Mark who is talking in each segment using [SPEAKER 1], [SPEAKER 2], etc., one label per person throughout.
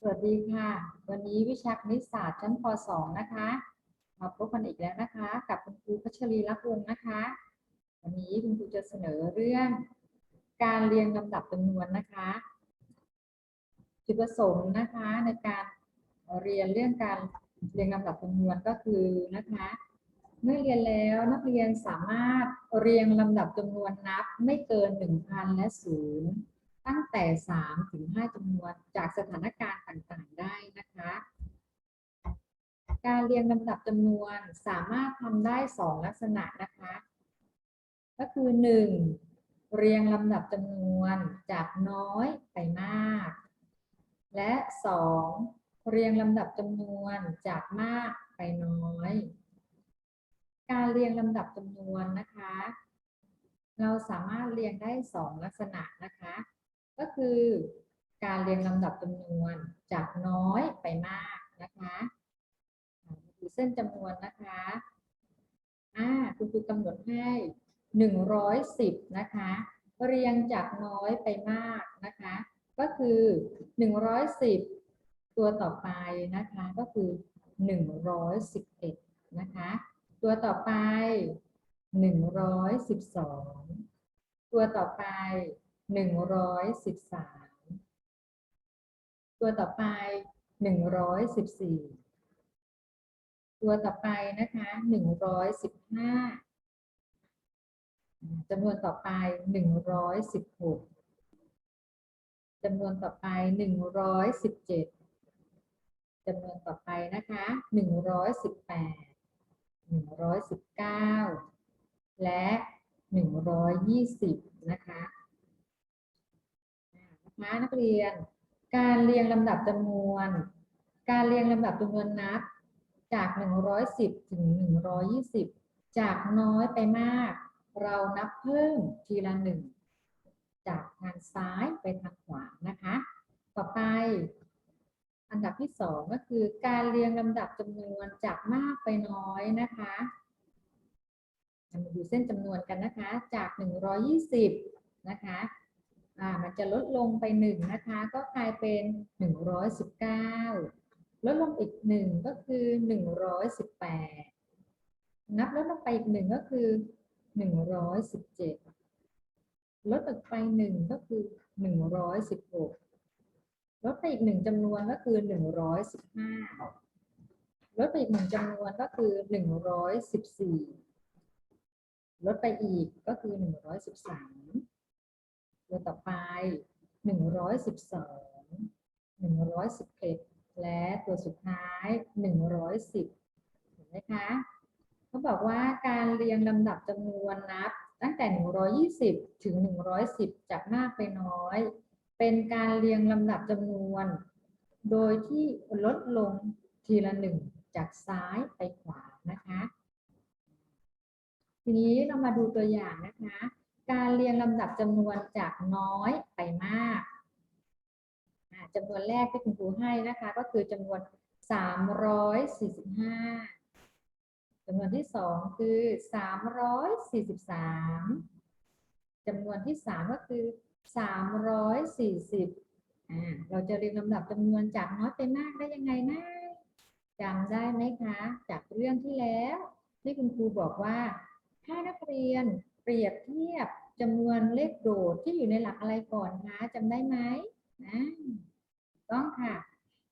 [SPEAKER 1] สวัสดีค่ะ วันนี้วิชาคณิตศาสตร์ชั้นป .2 นะคะ มาพบกันอีกแล้วนะคะ กับคุณครูพัชรีรักวงศ์นะคะ วันนี้คุณครูจะเสนอเรื่อง การเรียงลำดับจำนวนนะคะ จุดประสงค์นะคะในการเรียนเรื่องการเรียงลำดับจำนวนก็คือนะคะ เมื่อเรียนแล้วนักเรียนสามารถเรียงลำดับจำนวนนับไม่เกิน 1,000 และศูนย์ ตั้งแต่ 3 ถึง 5จำนวนจากสถานการณ์ต่างๆได้นะคะ การเรียงลำดับจำนวนสามารถทำได้ 2 ลักษณะนะคะ ก็คือ 1. เรียงลำดับจำนวนจากน้อยไปมาก และ 2. เรียงลำดับจำนวนจากมากไปน้อย การเรียงลำดับจำนวนนะคะเราสามารถเรียงได้สองลักษณะนะคะ ก็คือการเรียงลำดับจำนวนจากน้อยไปมากนะคะอ่าดูเส้นจำนวนนะคะอ่าคุณครูกำหนดให้หนึ่งร้อยสิบนะคะ เรียงจากน้อยไปมากนะคะ ก็คือหนึ่งร้อยสิบตัวต่อไปนะคะก็คือหนึ่งร้อยสิบเอ็ดนะคะ ตัวต่อไปหนึ่งร้อยสิบสองตัวต่อไป หนึ่งร้อยสิบสามตัวต่อไปหนึ่งร้อยสิบสี่ตัวต่อไปนะคะหนึ่งร้อยสิบห้าจำนวนต่อไปหนึ่งร้อยสิบหกจำนวนต่อไปหนึ่งร้อยสิบเจ็ดจำนวนต่อไปนะคะหนึ่งร้อยสิบแปดหนึ่งร้อยสิบเก้าและหนึ่งร้อยยี่สิบนะคะ นะนักเรียน การเรียงลำดับจำนวน การเรียงลำดับจำนวนนับ จากหนึ่งร้อยสิบถึงหนึ่งร้อยี่สิบจากน้อยไปมาก เรานับเพิ่มทีละหนึ่งจากทางซ้ายไปทางขวานะคะ ต่อไป อันดับที่สองก็คือการเรียงลำดับจำนวนจากมากไปน้อยนะคะมาดูเส้นจำนวนกันนะคะ จาก 120 นะคะ อ่ามันจะลดลงไปหนึ่งนะคะ ก็กลายเป็นหนึ่งร้อยสิบเก้าลดลงอีกหนึ่งก็คือหนึ่งร้อยสิบแปดนับลดลงไปอีกหนึ่งก็คือ 117 ลดออกไปหนึ่งก็คือหนึ่งร้อยสิบหกลดไปอีกหนึ่งจำนวนก็คือหนึ่งร้อยสิบห้าลดไปอีกหนึ่งจำนวนก็คือหนึ่งร้อยสิบสี่ลดไปอีกก็คือหนึ่งร้อยสิบสาม ตัวต่อไปหนึ่งร้อยสิบสองหนึ่งร้อยสิบเอ็ดและตัวสุดท้ายหนึ่งร้อยสิบเห็นไหมคะเขาบอกว่าการเรียงลำดับจำนวนนับ ตั้งแต่ 120 ถึง 110 จากมากไปน้อย เป็นการเรียงลำดับจำนวน โดยที่ลดลงทีละหนึ่งจากซ้ายไปขวานะคะ ทีนี้เรามาดูตัวอย่างนะคะ การเรียงลำดับจำนวนจากน้อยไปมากจำนวนแรกที่คุณครูให้นะคะ ก็คือจำนวน 345จำนวนที่สองคือ 343จำนวนที่สามก็คือสามร้อยสี่สิบอ่าเราจะเรียงลำดับจำนวนจากน้อยไปมากได้ยังไงนะจำได้ไหมคะ จากเรื่องที่แล้ว ที่คุณครูบอกว่าถ้านักเรียน เปรียบเทียบจำนวนเลขโดดที่อยู่ในหลักอะไรก่อนคะจำได้ไหมนะต้องค่ะ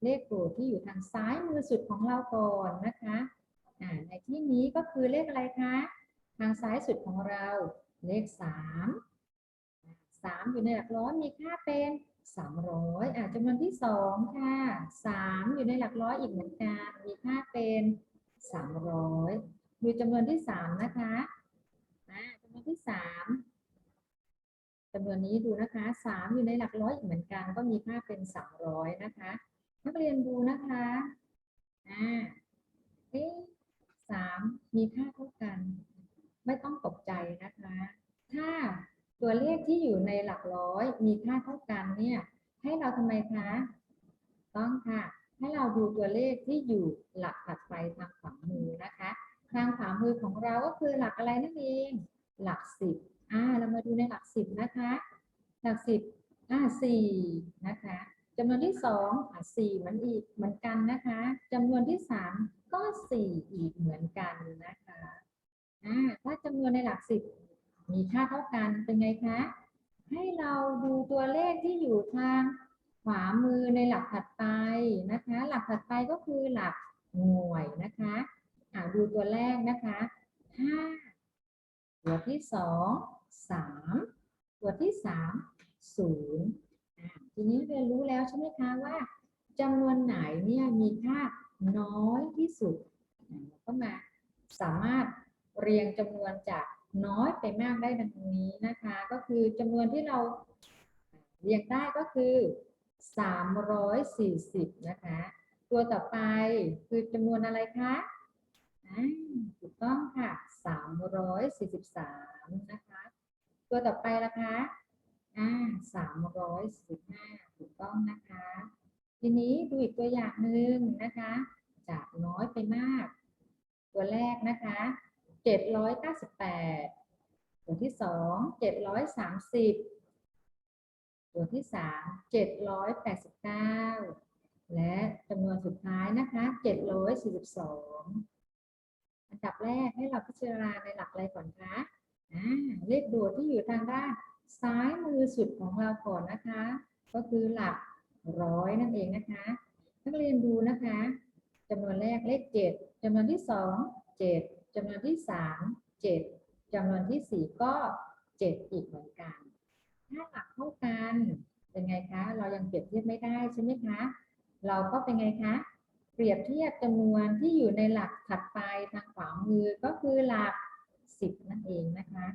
[SPEAKER 1] เลขโดดที่อยู่ทางซ้ายมือสุดของเราก่อนนะคะอ่าในที่นี้ก็คือเลขอะไรคะ ทางซ้ายสุดของเราเลขสามสามอยู่ในหลักร้อยมีค่าเป็นสามร้อยอะจำนวนที่สองค่ะสามอยู่ในหลักร้อยอีกเหมือนกันมีค่าเป็นสามร้อยดูจำนวนที่สามนะคะ อ่าจำนวที่สามจำนวนนี้ดูนะคะสามอยู่ในหลักร้อยอีกเหมือนกัน ก็มีค่าเป็นสามร้อยนะคะ นักเรียนดูนะคะอ่าเอ๊สามมีค่าเท่ากัน ไม่ต้องตกใจนะคะ ถ้าตัวเลขที่อยู่ในหลักร้อยมีค่าเท่ากันเนี่ย ให้เราทำไมคะ ต้องค่ะ ให้เราดูตัวเลขที่อยู่หลักถัดไปทางขวามือนะคะ ทางขวามือของเราก็คือหลักอะไรนั่นเอง หลักสิบอ่า เรามาดูในหลักสิบนะคะ หลักสิบอ่าสี่นะคะ จำนวนที่ อะสี่มือนอีกเหมือนกันนะคะจำนวนที่สามก็สี่อีกเหมือนกันนะคะอ่าถ้าจำนวนในหลักสิบมีค่าเท่ากันเป็นไงคะ ให้เราดูตัวเลขที่อยู่ทางขวามือในหลักถัดไปนะคะ หลักถัดไปก็คือหลักหน่วยนะคะอ่าดูตัวแรกนะคะห้าตัวที่สองสามตัวที่สามศูนย์อ่าทีนี้เรียนรู้แล้วใช่ไหมคะว่า จำนวนไหนเนี่ยมีค่าน้อยที่สุดเราก็มาสามารถเรียงจำนวนจากน้อยไปมากได้ดังนี้นะคะ ก็คือจำนวนที่เราเรียงได้ก็คือ 340 นะคะ ตัวต่อไปคือจำนวนอะไรคะถูกต้องค่ะ 343 นะคะ ตัวต่อไปละคะอ่า315ถูกต้องนะคะ ทีนี้ดูอีกตัวอย่างหนึ่งนะคะ จากน้อยไปมาก ตัวแรกนะคะ 798 ตัวที่สอง730 ตัวที่สาม789 และจำนวนสุดท้ายนะคะ 742 อันดับแรกให้เราพิจารณาในหลักอะไรก่อนคะเลขโดดที่อยู่ทางด้านซ้ายมือสุดของเราก่อนนะคะ ก็คือหลัก ร้อยนั่นเองนะคะ นักเรียนดูนะคะจำนวนแรกเลขเจ็ดจำนวนที่สองเจ็ดจำนวนที่สามเจ็ดจำนวนที่สี่ก็เจ็ดอีกเหมือนกัน ถ้าหลักเท่ากันเป็นไงคะ เรายังเปรียบเทียบไม่ได้ใช่ไหมคะ เราก็เป็นไงคะ เปรียบเทียบจำนวนที่อยู่ในหลักถัดไปทางขวามือก็คือหลักสิบนั่นเองนะคะ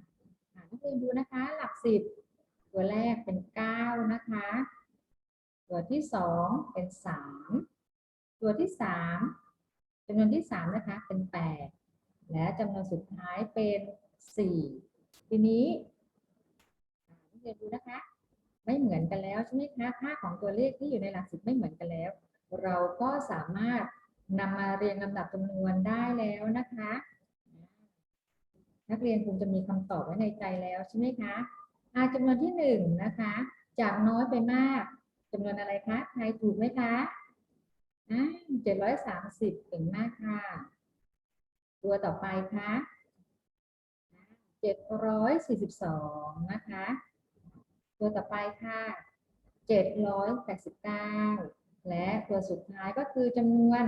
[SPEAKER 1] อ่านักเรียนดูนะคะ หลักสิบตัวแรกเป็นเก้านะคะ ตัวที่สองเป็นสามตัวที่สามจำนวนที่สามนะคะเป็นแปดและจำนวนสุดท้ายเป็นสี่ทีนี้นักเรียนดูนะคะ ไม่เหมือนกันแล้วใช่ไหมคะค่าของตัวเลขที่อยู่ในหลักสิบไม่เหมือนกันแล้ว เราก็สามารถนำมาเรียงลำดับจำนวนได้แล้วนะคะ นักเรียนคงจะมีคำตอบไว้ในใจแล้วใช่ไหมคะอาจำนวนที่หนึ่งนะคะ จากน้อยไปมาก จำนวนอะไรคะใครถูกไหมคะเจ็ดร้อยสามสิบเก่งมากค่ะ ตัวต่อไปคะเจ็ดร้อยสี่สิบสองนะคะ ตัวต่อไปค่ะเจ็ดร้อยแปดสิบเก้าและตัวสุดท้ายก็คือจำนวน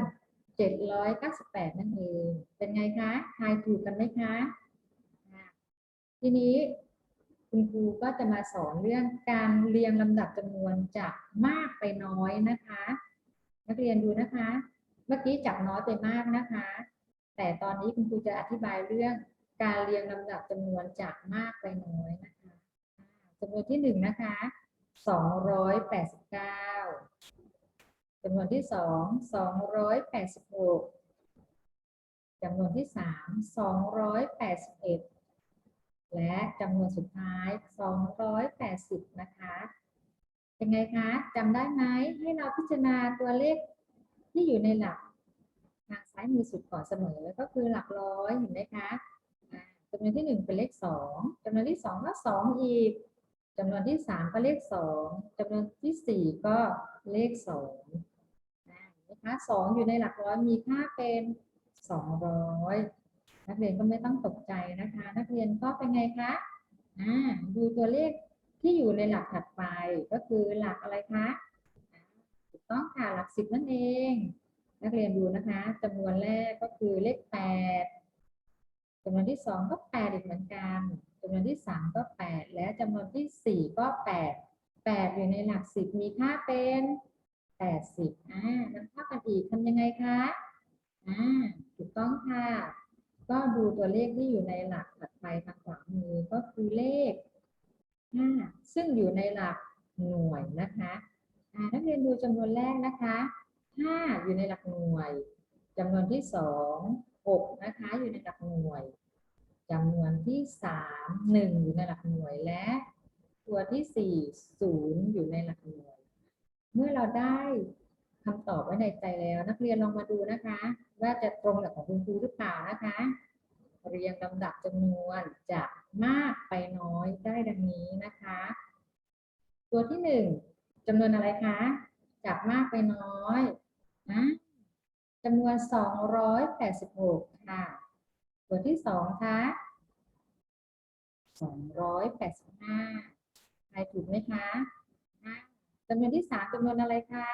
[SPEAKER 1] 798นั่นเอง เป็นไงคะ ทายถูกกันไหมคะ ทีนี้ คุณครูก็จะมาสอนเรื่องการเรียงลำดับจำนวนจากมากไปน้อยนะคะ นักเรียนดูนะคะ เมื่อกี้จากน้อยไปมากนะคะ แต่ตอนนี้คุณครูจะอธิบายเรื่องการเรียงลำดับจำนวนจากมากไปน้อยนะคะอ่าจำนวนที่หนึ่งนะคะ289จำนวนที่สองสองร้อยแปดสิบหกจำนวนที่สามสองร้อยแปดสิบเอ็ด และจำนวนสุดท้ายสองร้อยแปดสิบนะคะเป็นไงคะจำได้ไหมให้เราพิจารณาตัวเลขที่อยู่ในหลักทางซ้ายมือสุดก่อนเสมอก็คือหลักร้อยเห็นไหมคะจำนวนที่หนึ่งเป็นเลขสองจำนวนที่สองก็สองอีกจำนวนที่สามก็เลขสองจำนวนที่สี่ก็เลขสองนะไหมคะสองอยู่ในหลักร้อยมีค่าเป็นสองร้อย นักเรียนก็ไม่ต้องตกใจนะคะ นักเรียนก็เป็นไงคะอ่าดูตัวเลขที่อยู่ในหลักถัดไปก็คือหลักอะไรคะถูกต้องค่ะหลักสิบนั่นเอง นักเรียนดูนะคะจำนวนแรกก็คือเลขแปดจำนวนที่สองก็แปดอีกเหมือนกันจำนวนที่สามก็แปดและจำนวนที่สี่ก็แปดแปดอยู่ในหลักสิบมีค่าเป็นแปดสิบอ่ามันเท่ากันอีกทำยังไงคะอ่าถูกต้องค่ะ ก็ดูตัวเลขที่อยู่ในหลักถัดไปทางขวามือก็คือเลขห้าซึ่งอยู่ในหลักหน่วยนะคะนักเรียนดูจำนวนแรกนะคะห้าอยู่ในหลักหน่วยจำนวนที่สองหกนะคะ อยู่ในหลักหน่วยจำนวนที่สามหนึ่งอยู่ในหลักหน่วยและ ตัวที่สี่ศูนย์อยู่ในหลักหน่วย เมื่อเราได้คำตอบไว้ในใจแล้ว นักเรียนลองมาดูนะคะ ว่าจะตรงกับของคุณครูหรือเปล่านะคะ เรียงลำดับจำนวนจากมากไปน้อยได้ดังนี้นะคะ ตัวที่หนึ่งจำนวนอะไรคะ จากมากไปน้อยนะจำนวนสองร้อยแปดสิบหกค่ะ ตัวที่สองคะสองร้อยแปดสิบห้าใครถูกไหมคะจำนวนที่สามจำนวนอะไรคะ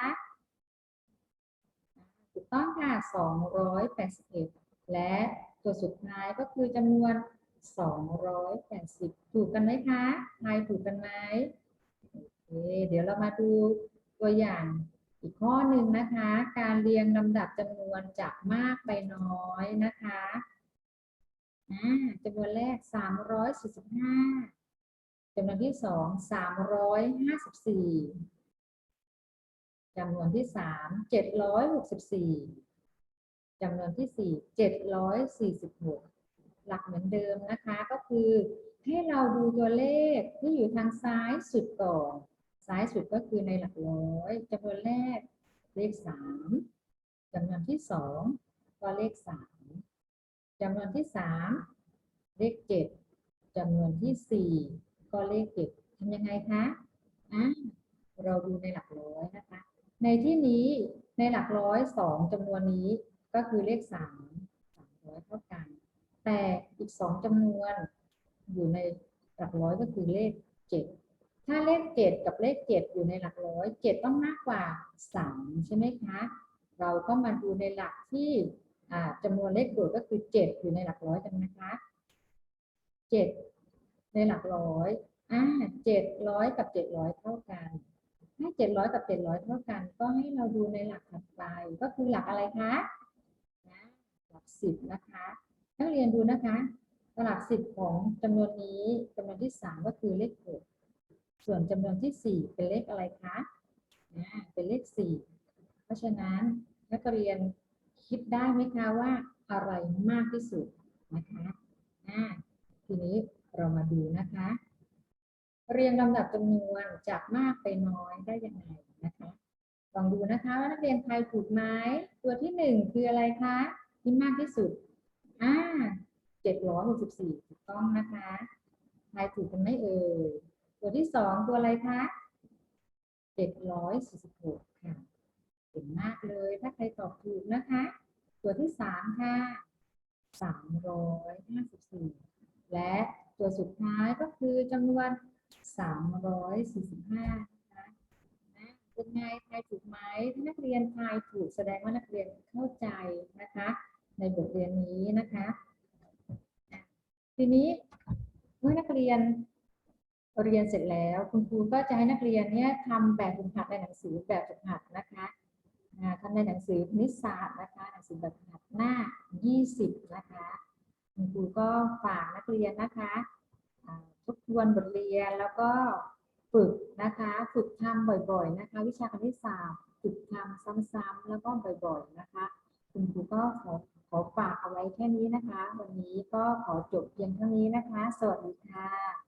[SPEAKER 1] ถูกต้องค่ะสองร้อยแปดสิบเอ็ดและตัวสุดท้ายก็คือจำนวนสองร้อยแปดสิบถูกกันไหมคะใครถูกกันไหมโอเคเดี๋ยวเรามาดูตัวอย่างอีกข้อหนึ่งนะคะ การเรียงลำดับจำนวนจากมากไปน้อยนะคะอ่าจำนวนแรก 345จำนวนที่สอง354 จำนวนที่สาม764จำนวนที่สี่746หลักเหมือนเดิมนะคะก็คือให้เราดูตัวเลขที่อยู่ทางซ้ายสุดก่อน ซ้ายสุดก็คือในหลักร้อยจำนวนแรกเลขสามจำนวนที่สองก็เลขสามจำนวนที่สามเลขเจ็ดจำนวนที่สี่ก็เลขเจ็ดทำยังไงคะอะเราดูในหลักร้อยนะคะ ในที่นี้ในหลักร้อยสองจำนวนนี้ก็คือเลขสามสามร้อยเท่ากัน แต่อีกสองจำนวนอยู่ในหลักร้อยก็คือเลขเจ็ดถ้าเลขเจ็ดกับเลขเจ็ดอยู่ในหลักร้อยเจ็ดต้องมากกว่าสามใช่ไหมคะ เราก็มาดูในหลักที่อ่าจำนวนเลขโดดก็คือเจ็ดอยู่ในหลักร้อยกันนะคะเจ็ดในหลักร้อยอ่าเจ็ดร้อยกับเจ็ดร้อยเท่ากัน ถ้เจ็ดร้อยกับเจ็ดร้อยเท่ากัน ก็ให้เราดูในหลักถัดไป ก็คือหลักอะไรคะนะหลักสิบนะคะนักเรียนดูนะคะหลักสิบของจำนวนนี้จำนวนที่สามก็คือเลขหกส่วนจำนวนที่สี่เป็นเลขอะไรคะอ่าเป็นเลขสี่เพราะฉะนั้นนักเรียนคิดได้ไหมคะว่าอะไรมากที่สุดนะคะทีนี้เรามาดูนะคะ เรียงลำดับจำนวนจากมากไปน้อยได้ยังไงนะคะลองดูนะคะว่านักเรียนใครถูกไหมตัวที่หนึ่งคืออะไรคะที่มากที่สุดอ่าเจ็ดร้อยหกสิบสี่ถูกต้องนะคะทยถูกกันไหมเอ่ยตัวที่สองตัวอะไรคะเจ็ดร้อยสี่สิบหกค่ะเก่งมากเลยถ้าใครตอบถูกนะคะ ตัวที่สามค่ะสามร้อยห้าสิบสี่และตัวสุดท้ายก็คือจำนวน สามร้อยสี่สิบห้านะนะเป็นไงทายถูกไหมถ้านักเรียนทายถูกแสดงว่านักเรียนเข้าใจนะคะ ในบทเรียนนี้นะคะ ทีนี้เมื่อนักเรียนเรียนเสร็จแล้วคุณครูก็จะให้นักเรียนเนี่ยทำแบบฝึกหัดในหนังสือแบบฝึกหัดนะคะอ่าทำในหนังสือคณิตศาสตร์นะคะหนังสือแบบฝึกหัดหน้า 20 นะคะ คุณครูก็ฝากนักเรียนนะคะ ทบทวนบทเรียนแล้วก็ฝึกนะคะ ฝึกทำบ่อยๆนะคะ วิชาคณิตศาสตร์ฝึกทำซ้ำๆแล้วก็บ่อยๆนะคะคุณครูก็ขอขอฝากเอาไว้แค่นี้นะคะ วันนี้ก็ขอจบเพียงเท่านี้นะคะ สวัสดีค่ะ